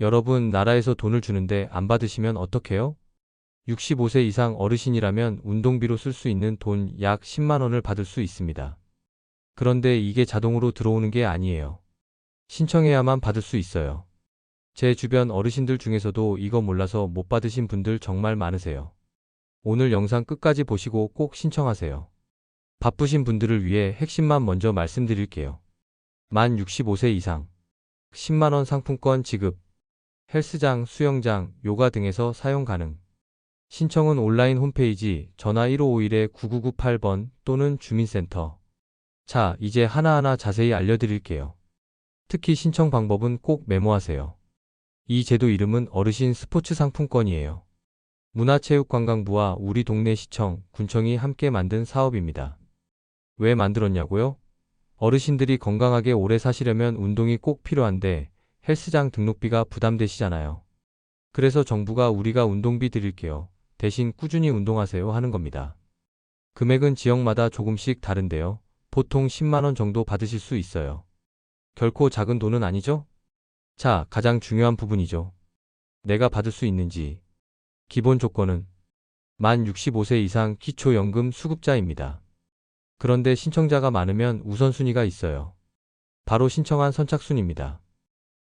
여러분, 나라에서 돈을 주는데 안 받으시면 어떡해요? 65세 이상 어르신이라면 운동비로 쓸 수 있는 돈 약 10만 원을 받을 수 있습니다. 그런데 이게 자동으로 들어오는 게 아니에요. 신청해야만 받을 수 있어요. 제 주변 어르신들 중에서도 이거 몰라서 못 받으신 분들 정말 많으세요. 오늘 영상 끝까지 보시고 꼭 신청하세요. 바쁘신 분들을 위해 핵심만 먼저 말씀드릴게요. 만 65세 이상 10만원 상품권 지급 헬스장, 수영장, 요가 등에서 사용 가능 신청은 온라인 홈페이지 전화 1551-9998번 또는 주민센터 자, 이제 하나하나 자세히 알려드릴게요. 특히 신청 방법은 꼭 메모하세요. 이 제도 이름은 어르신 스포츠 상품권이에요. 문화체육관광부와 우리 동네 시청, 군청이 함께 만든 사업입니다. 왜 만들었냐고요? 어르신들이 건강하게 오래 사시려면 운동이 꼭 필요한데 헬스장 등록비가 부담되시잖아요. 그래서 정부가 우리가 운동비 드릴게요. 대신 꾸준히 운동하세요 하는 겁니다. 금액은 지역마다 조금씩 다른데요. 보통 10만원 정도 받으실 수 있어요. 결코 작은 돈은 아니죠? 자, 가장 중요한 부분이죠. 내가 받을 수 있는지. 기본 조건은 만 65세 이상 기초연금 수급자입니다. 그런데 신청자가 많으면 우선순위가 있어요. 바로 신청한 선착순입니다.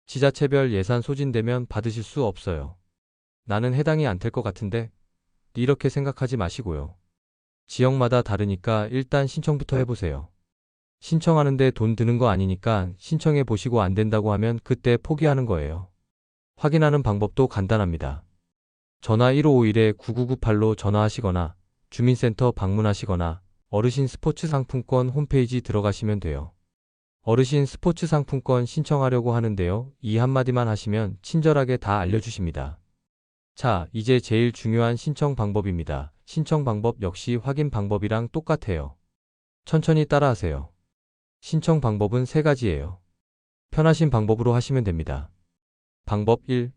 지자체별 예산 소진되면 받으실 수 없어요. 나는 해당이 안 될 것 같은데? 이렇게 생각하지 마시고요. 지역마다 다르니까 일단 신청부터 해보세요. 신청하는데 돈 드는 거 아니니까 신청해 보시고 안 된다고 하면 그때 포기하는 거예요. 확인하는 방법도 간단합니다. 전화 1551-9998로 전화하시거나 주민센터 방문하시거나 어르신 스포츠 상품권 홈페이지 들어가시면 돼요. 어르신 스포츠 상품권 신청하려고 하는데요. 이 한마디만 하시면 친절하게 다 알려주십니다. 자, 이제 제일 중요한 신청 방법입니다. 신청 방법 역시 확인 방법이랑 똑같아요. 천천히 따라하세요. 신청 방법은 세 가지예요. 편하신 방법으로 하시면 됩니다. 방법 1.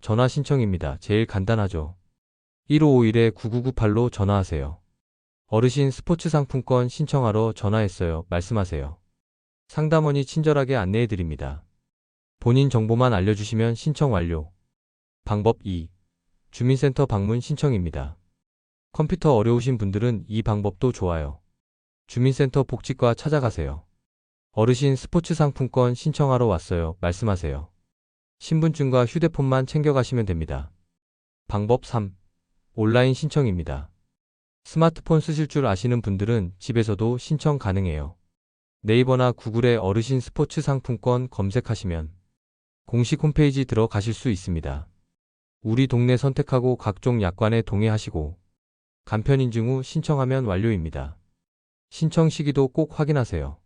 전화 신청입니다. 제일 간단하죠. 1551-9998로 전화하세요. 어르신 스포츠 상품권 신청하러 전화했어요. 말씀하세요. 상담원이 친절하게 안내해 드립니다. 본인 정보만 알려주시면 신청 완료. 방법 2. 주민센터 방문 신청입니다. 컴퓨터 어려우신 분들은 이 방법도 좋아요. 주민센터 복지과 찾아가세요. 어르신 스포츠 상품권 신청하러 왔어요. 말씀하세요. 신분증과 휴대폰만 챙겨가시면 됩니다. 방법 3. 온라인 신청입니다. 스마트폰 쓰실 줄 아시는 분들은 집에서도 신청 가능해요. 네이버나 구글에 어르신 스포츠 상품권 검색하시면 공식 홈페이지 들어가실 수 있습니다. 우리 동네 선택하고 각종 약관에 동의하시고 간편 인증 후 신청하면 완료입니다. 신청 시기도 꼭 확인하세요.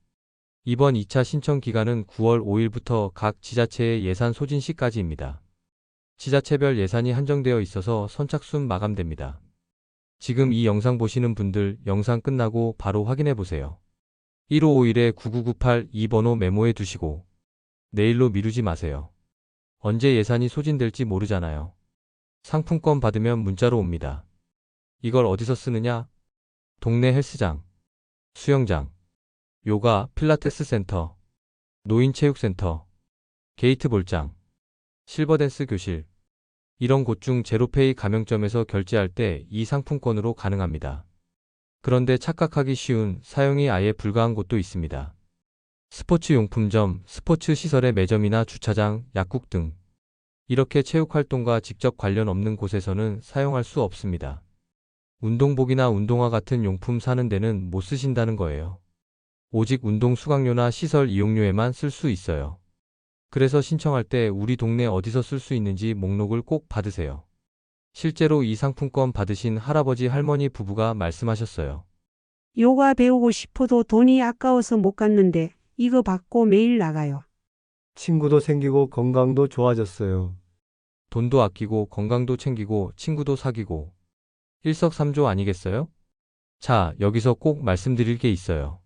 이번 2차 신청 기간은 9월 5일부터 각 지자체의 예산 소진 시까지입니다. 지자체별 예산이 한정되어 있어서 선착순 마감됩니다. 지금 이 영상 보시는 분들 영상 끝나고 바로 확인해 보세요. 1551-9998이 번호 메모해 두시고 내일로 미루지 마세요. 언제 예산이 소진될지 모르잖아요. 상품권 받으면 문자로 옵니다. 이걸 어디서 쓰느냐? 동네 헬스장, 수영장, 요가, 필라테스 센터, 노인체육센터, 게이트 볼장, 실버댄스 교실, 이런 곳 중 제로페이 가맹점에서 결제할 때 이 상품권으로 가능합니다. 그런데 착각하기 쉬운 사용이 아예 불가한 곳도 있습니다. 스포츠 용품점, 스포츠 시설의 매점이나 주차장, 약국 등 이렇게 체육 활동과 직접 관련 없는 곳에서는 사용할 수 없습니다. 운동복이나 운동화 같은 용품 사는 데는 못 쓰신다는 거예요. 오직 운동 수강료나 시설 이용료에만 쓸 수 있어요. 그래서 신청할 때 우리 동네 어디서 쓸 수 있는지 목록을 꼭 받으세요. 실제로 이 상품권 받으신 할아버지 할머니 부부가 말씀하셨어요. 요가 배우고 싶어도 돈이 아까워서 못 갔는데 이거 받고 매일 나가요. 친구도 생기고 건강도 좋아졌어요. 돈도 아끼고 건강도 챙기고 친구도 사귀고 일석삼조 아니겠어요? 자, 여기서 꼭 말씀드릴 게 있어요.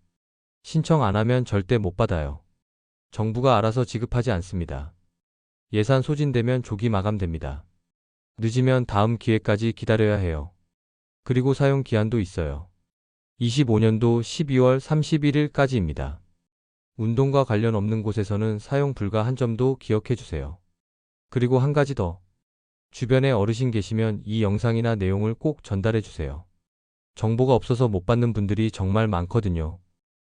신청 안 하면 절대 못 받아요. 정부가 알아서 지급하지 않습니다. 예산 소진되면 조기 마감됩니다. 늦으면 다음 기회까지 기다려야 해요. 그리고 사용 기한도 있어요. 25년도 12월 31일까지입니다. 운동과 관련 없는 곳에서는 사용 불가 한 점도 기억해 주세요. 그리고 한 가지 더. 주변에 어르신 계시면 이 영상이나 내용을 꼭 전달해 주세요. 정보가 없어서 못 받는 분들이 정말 많거든요.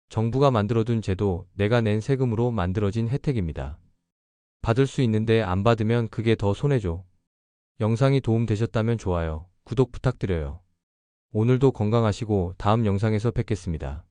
정부가 만들어둔 제도, 내가 낸 세금으로 만들어진 혜택입니다. 받을 수 있는데 안 받으면 그게 더 손해죠. 영상이 도움되셨다면 좋아요, 구독 부탁드려요. 오늘도 건강하시고 다음 영상에서 뵙겠습니다.